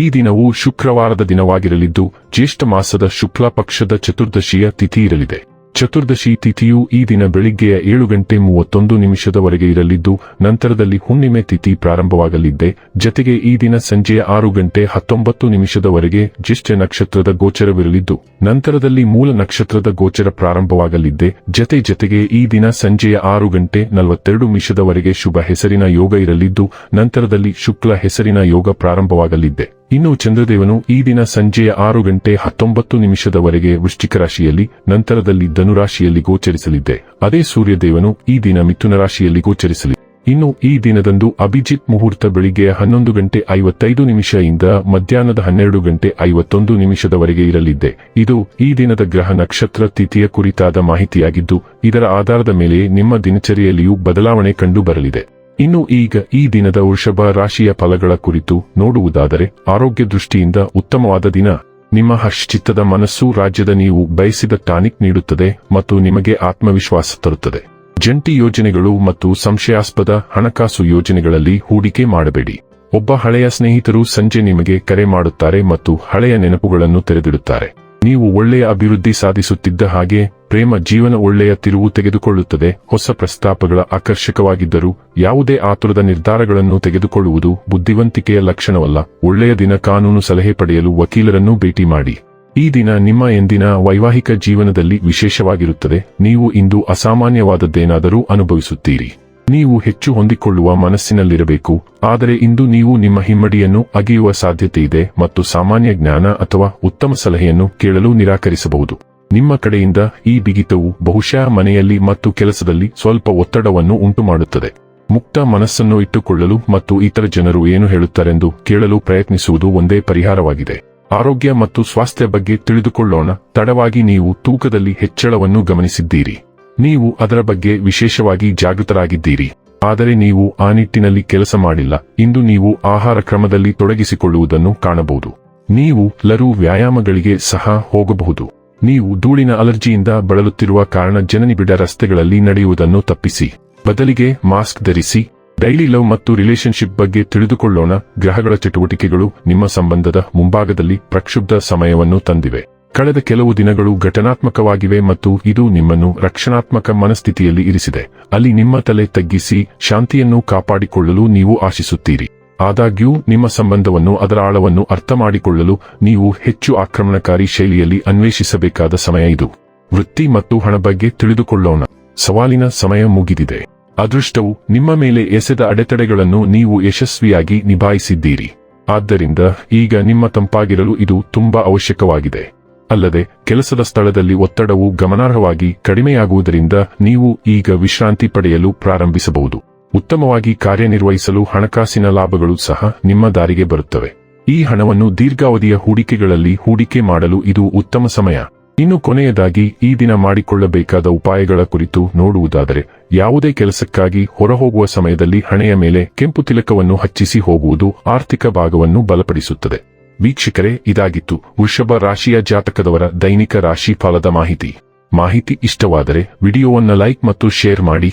ಈ ದಿನವು ಶುಕ್ರವಾರದ ದಿನವಾಗಿರಲಿದ್ದು, ಜ್ಯೇಷ್ಠ ಮಾಸದ ಶುಕ್ಲ ಪಕ್ಷದ ಚತುರ್ದಶಿಯ ತಿಥಿ ಇರಲಿದೆ. ಚತುರ್ದಶಿ ತಿಥಿಯು ಈ ದಿನ ಬೆಳಿಗ್ಗೆಯ ಏಳು ಗಂಟೆ ಮೂವತ್ತೊಂದು ನಿಮಿಷದವರೆಗೆ ಇರಲಿದ್ದು, ನಂತರದಲ್ಲಿ ಹುಣ್ಣಿಮೆ ತಿಥಿ ಪ್ರಾರಂಭವಾಗಲಿದ್ದೆ. ಜತೆಗೆ ಈ ದಿನ ಸಂಜೆಯ ಆರು ಗಂಟೆ ಹತ್ತೊಂಬತ್ತು ನಿಮಿಷದವರೆಗೆ ಜ್ಯೇಷ್ಠ ನಕ್ಷತ್ರದ ಗೋಚರವಿರಲಿದ್ದು, ನಂತರದಲ್ಲಿ ಮೂಲ ನಕ್ಷತ್ರದ ಗೋಚರ ಪ್ರಾರಂಭವಾಗಲಿದ್ದೆ. ಜತೆ ಜತೆಗೆ ಈ ದಿನ ಸಂಜೆಯ ಆರು ಗಂಟೆ ನಲವತ್ತೆರಡು ನಿಮಿಷದವರೆಗೆ ಶುಭ ಹೆಸರಿನ ಯೋಗ ಇರಲಿದ್ದು, ನಂತರದಲ್ಲಿ ಶುಕ್ಲ ಹೆಸರಿನ ಯೋಗ ಪ್ರಾರಂಭವಾಗಲಿದ್ದೆ. ಇನ್ನು ಚಂದ್ರದೇವನು ಈ ದಿನ ಸಂಜೆಯ ಆರು ಗಂಟೆ ಹತ್ತೊಂಬತ್ತು ನಿಮಿಷದವರೆಗೆ ವೃಶ್ಚಿಕ ರಾಶಿಯಲ್ಲಿ ನಂತರದಲ್ಲಿ ಧನುರಾಶಿಯಲ್ಲಿ ಗೋಚರಿಸಲಿದ್ದೆ. ಅದೇ ಸೂರ್ಯದೇವನು ಈ ದಿನ ಮಿಥುನ ರಾಶಿಯಲ್ಲಿ ಗೋಚರಿಸಲಿ. ಇನ್ನು ಈ ದಿನದಂದು ಅಭಿಜಿತ್ ಮುಹೂರ್ತ ಬೆಳಿಗ್ಗೆ ಹನ್ನೊಂದು ಗಂಟೆ ಐವತ್ತೈದು ಇಂದ ಮಧ್ಯಾಹ್ನದ ಹನ್ನೆರಡು ಗಂಟೆ ಐವತ್ತೊಂದು ನಿಮಿಷದವರೆಗೆ ಇರಲಿದ್ದೆ. ಇದು ಈ ದಿನದ ಗ್ರಹ ನಕ್ಷತ್ರ ತಿಥಿಯ ಕುರಿತಾದ ಮಾಹಿತಿಯಾಗಿದ್ದು, ಇದರ ಆಧಾರದ ಮೇಲೆ ನಿಮ್ಮ ದಿನಚರಿಯಲ್ಲಿಯೂ ಬದಲಾವಣೆ ಕಂಡು ಬರಲಿದೆ ಇನ್ನು ಈಗ ಈ ದಿನದ ವೃಷಭ ರಾಶಿಯ ಫಲಗಳ ಕುರಿತು ನೋಡುವುದಾದರೆ ಆರೋಗ್ಯ ದೃಷ್ಟಿಯಿಂದ ಉತ್ತಮವಾದ ದಿನ. ನಿಮ್ಮ ಹರ್ಷಚಿತ್ತದ ಮನಸ್ಸು ರಾಜ್ಯದ ನೀವು ಬಯಸಿದ ಟಾನಿಕ್ ನೀಡುತ್ತದೆ ಮತ್ತು ನಿಮಗೆ ಆತ್ಮವಿಶ್ವಾಸ ತರುತ್ತದೆ. ಜಂಟಿ ಯೋಜನೆಗಳು ಮತ್ತು ಸಂಶಯಾಸ್ಪದ ಹಣಕಾಸು ಯೋಜನೆಗಳಲ್ಲಿ ಹೂಡಿಕೆ ಮಾಡಬೇಡಿ. ಒಬ್ಬ ಹಳೆಯ ಸ್ನೇಹಿತರು ಸಂಜೆ ನಿಮಗೆ ಕರೆ ಮಾಡುತ್ತಾರೆ ಮತ್ತು ಹಳೆಯ ನೆನಪುಗಳನ್ನು ತೆರೆದಿಡುತ್ತಾರೆ. ನೀವು ಒಳ್ಳೆಯ ಅಭಿವೃದ್ಧಿ ಸಾಧಿಸುತ್ತಿದ್ದ ಹಾಗೆ ಪ್ರೇಮ ಜೀವನ ಒಳ್ಳೆಯ ತಿರುವು ತೆಗೆದುಕೊಳ್ಳುತ್ತದೆ, ಹೊಸ ಪ್ರಸ್ತಾಪಗಳ ಆಕರ್ಷಕವಾಗಿದ್ದರೂ, ಯಾವುದೇ ಆತುರದ ನಿರ್ಧಾರಗಳನ್ನು ತೆಗೆದುಕೊಳ್ಳುವುದು ಬುದ್ಧಿವಂತಿಕೆಯ ಲಕ್ಷಣವಲ್ಲ. ಒಳ್ಳೆಯ ದಿನ ಕಾನೂನು ಸಲಹೆ ಪಡೆಯಲು ವಕೀಲರನ್ನು ಭೇಟಿ ಮಾಡಿ. ಈ ದಿನ ನಿಮ್ಮ ಎಂದಿನ ವೈವಾಹಿಕ ಜೀವನದಲ್ಲಿ ವಿಶೇಷವಾಗಿರುತ್ತದೆ. ನೀವು ಇಂದು ಅಸಾಮಾನ್ಯವಾದದ್ದೇನಾದರೂ ಅನುಭವಿಸುತ್ತೀರಿ. ನೀವು ಹೆಚ್ಚು ಹೊಂದಿಕೊಳ್ಳುವ ಮನಸ್ಸಿನಲ್ಲಿರಬೇಕು. ಆದರೆ ಇಂದು ನೀವು ನಿಮ್ಮ ಹಿಮ್ಮಡಿಯನ್ನು ಅಗೆಯುವ ಸಾಧ್ಯತೆ ಇದೆ ಮತ್ತು ಸಾಮಾನ್ಯ ಜ್ಞಾನ ಅಥವಾ ಉತ್ತಮ ಸಲಹೆಯನ್ನು ಕೇಳಲು ನಿರಾಕರಿಸಬಹುದು. ನಿಮ್ಮ ಕಡೆಯಿಂದ ಈ ಬಿಗಿತವು ಬಹುಶಃ ಮನೆಯಲ್ಲಿ ಮತ್ತು ಕೆಲಸದಲ್ಲಿ ಸ್ವಲ್ಪ ಒತ್ತಡವನ್ನು ಉಂಟುಮಾಡುತ್ತದೆ. ಮುಕ್ತ ಮನಸ್ಸನ್ನು ಇಟ್ಟುಕೊಳ್ಳಲು ಮತ್ತು ಇತರ ಜನರು ಏನು ಹೇಳುತ್ತಾರೆಂದು ಕೇಳಲು ಪ್ರಯತ್ನಿಸುವುದು ಒಂದೇ ಪರಿಹಾರವಾಗಿದೆ. ಆರೋಗ್ಯ ಮತ್ತು ಸ್ವಾಸ್ಥ್ಯ ಬಗ್ಗೆ ತಿಳಿದುಕೊಳ್ಳೋಣ. ತಡವಾಗಿ ನೀವು ತೂಕದಲ್ಲಿ ಹೆಚ್ಚಳವನ್ನು ಗಮನಿಸಿದ್ದೀರಿ. ನೀವು ಅದರ ಬಗ್ಗೆ ವಿಶೇಷವಾಗಿ ಜಾಗೃತರಾಗಿದ್ದೀರಿ. ಆದರೆ ನೀವು ಆ ನಿಟ್ಟಿನಲ್ಲಿ ಕೆಲಸ ಮಾಡಿಲ್ಲ. ಇಂದು ನೀವು ಆಹಾರ ಕ್ರಮದಲ್ಲಿ ತೊಡಗಿಸಿಕೊಳ್ಳುವುದನ್ನು ಕಾಣಬಹುದು. ನೀವು ಲರು ವ್ಯಾಯಾಮಗಳಿಗೆ ಸಹ ಹೋಗಬಹುದು. ನೀವು ಧೂಳಿನ ಅಲರ್ಜಿಯಿಂದ ಬಳಲುತ್ತಿರುವ ಕಾರಣ ಜನನಿಬಿಡ ರಸ್ತೆಗಳಲ್ಲಿ ನಡೆಯುವುದನ್ನು ತಪ್ಪಿಸಿ. ಬದಲಿಗೆ ಮಾಸ್ಕ್ ಧರಿಸಿ. ಡೈಲಿ ಲವ್ ಮತ್ತು ರಿಲೇಶನ್ಶಿಪ್ ಬಗ್ಗೆ ತಿಳಿದುಕೊಳ್ಳೋಣ. ಗ್ರಹಗಳ ಚಟುವಟಿಕೆಗಳು ನಿಮ್ಮ ಸಂಬಂಧದ ಮುಂಭಾಗದಲ್ಲಿ ಪ್ರಕ್ಷುಬ್ಧ ಸಮಯವನ್ನು ತಂದಿವೆ. ಕಳೆದ ಕೆಲವು ದಿನಗಳು ಘಟನಾತ್ಮಕವಾಗಿವೆ ಮತ್ತು ಇದು ನಿಮ್ಮನ್ನು ರಕ್ಷಣಾತ್ಮಕ ಮನಸ್ಥಿತಿಯಲ್ಲಿ ಇರಿಸಿದೆ. ಅಲ್ಲಿ ನಿಮ್ಮ ತಲೆ ತಗ್ಗಿಸಿ ಶಾಂತಿಯನ್ನು ಕಾಪಾಡಿಕೊಳ್ಳಲು ನೀವು ಆಶಿಸುತ್ತೀರಿ. ಆದಾಗ್ಯೂ, ನಿಮ್ಮ ಸಂಬಂಧವನ್ನು ಅದರ ಆಳವನ್ನು ಅರ್ಥಮಾಡಿಕೊಳ್ಳಲು ನೀವು ಹೆಚ್ಚು ಆಕ್ರಮಣಕಾರಿ ಶೈಲಿಯಲ್ಲಿ ಅನ್ವೇಷಿಸಬೇಕಾದ ಸಮಯ ಇದು. ವೃತ್ತಿ ಮತ್ತು ಹಣ ಬಗ್ಗೆ ತಿಳಿದುಕೊಳ್ಳೋಣ. ಸವಾಲಿನ ಸಮಯ ಮುಗಿದಿದೆ. ಅದೃಷ್ಟವು ನಿಮ್ಮ ಮೇಲೆ ಎಸೆದ ಅಡೆತಡೆಗಳನ್ನು ನೀವು ಯಶಸ್ವಿಯಾಗಿ ನಿಭಾಯಿಸಿದ್ದೀರಿ. ಆದ್ದರಿಂದ ಈಗ ನಿಮ್ಮ ತಂಪಾಗಿರಲು ಇದು ತುಂಬಾ ಅವಶ್ಯಕವಾಗಿದೆ. ಅಲ್ಲದೆ, ಕೆಲಸದ ಸ್ಥಳದಲ್ಲಿ ಒತ್ತಡವು ಗಮನಾರ್ಹವಾಗಿ ಕಡಿಮೆಯಾಗುವುದರಿಂದ ನೀವು ಈಗ ವಿಶ್ರಾಂತಿ ಪಡೆಯಲು ಪ್ರಾರಂಭಿಸಬಹುದು. ಉತ್ತಮವಾಗಿ ಕಾರ್ಯನಿರ್ವಹಿಸಲು ಹಣಕಾಸಿನ ಲಾಭಗಳು ಸಹ ನಿಮ್ಮ ದಾರಿಗೆ ಬರುತ್ತವೆ. ಈ ಹಣವನ್ನು ದೀರ್ಘಾವಧಿಯ ಹೂಡಿಕೆಗಳಲ್ಲಿ ಹೂಡಿಕೆ ಮಾಡಲು ಇದು ಉತ್ತಮ ಸಮಯ. ಇನ್ನು ಕೊನೆಯದಾಗಿ, ಈ ದಿನ ಮಾಡಿಕೊಳ್ಳಬೇಕಾದ ಉಪಾಯಗಳ ಕುರಿತು ನೋಡುವುದಾದರೆ, ಯಾವುದೇ ಕೆಲಸಕ್ಕಾಗಿ ಹೊರಹೋಗುವ ಸಮಯದಲ್ಲಿ ಹಣೆಯ ಮೇಲೆ ಕೆಂಪು ತಿಲಕವನ್ನು ಹಚ್ಚಿಸಿ ಹೋಗುವುದು ಆರ್ಥಿಕ ಭಾಗವನ್ನು ಬಲಪಡಿಸುತ್ತದೆ. ವೀಕ್ಷಕರೇ, ಇದಾಗಿತ್ತು ವೃಷಭ ರಾಶಿಯ ಜಾತಕದವರ ದೈನಿಕ ರಾಶಿ ಫಲದ ಮಾಹಿತಿ. ಮಾಹಿತಿ ಇಷ್ಟವಾದರೆ, ವಿಡಿಯೋವನ್ನು ಲೈಕ್ ಮತ್ತು ಶೇರ್ ಮಾಡಿ.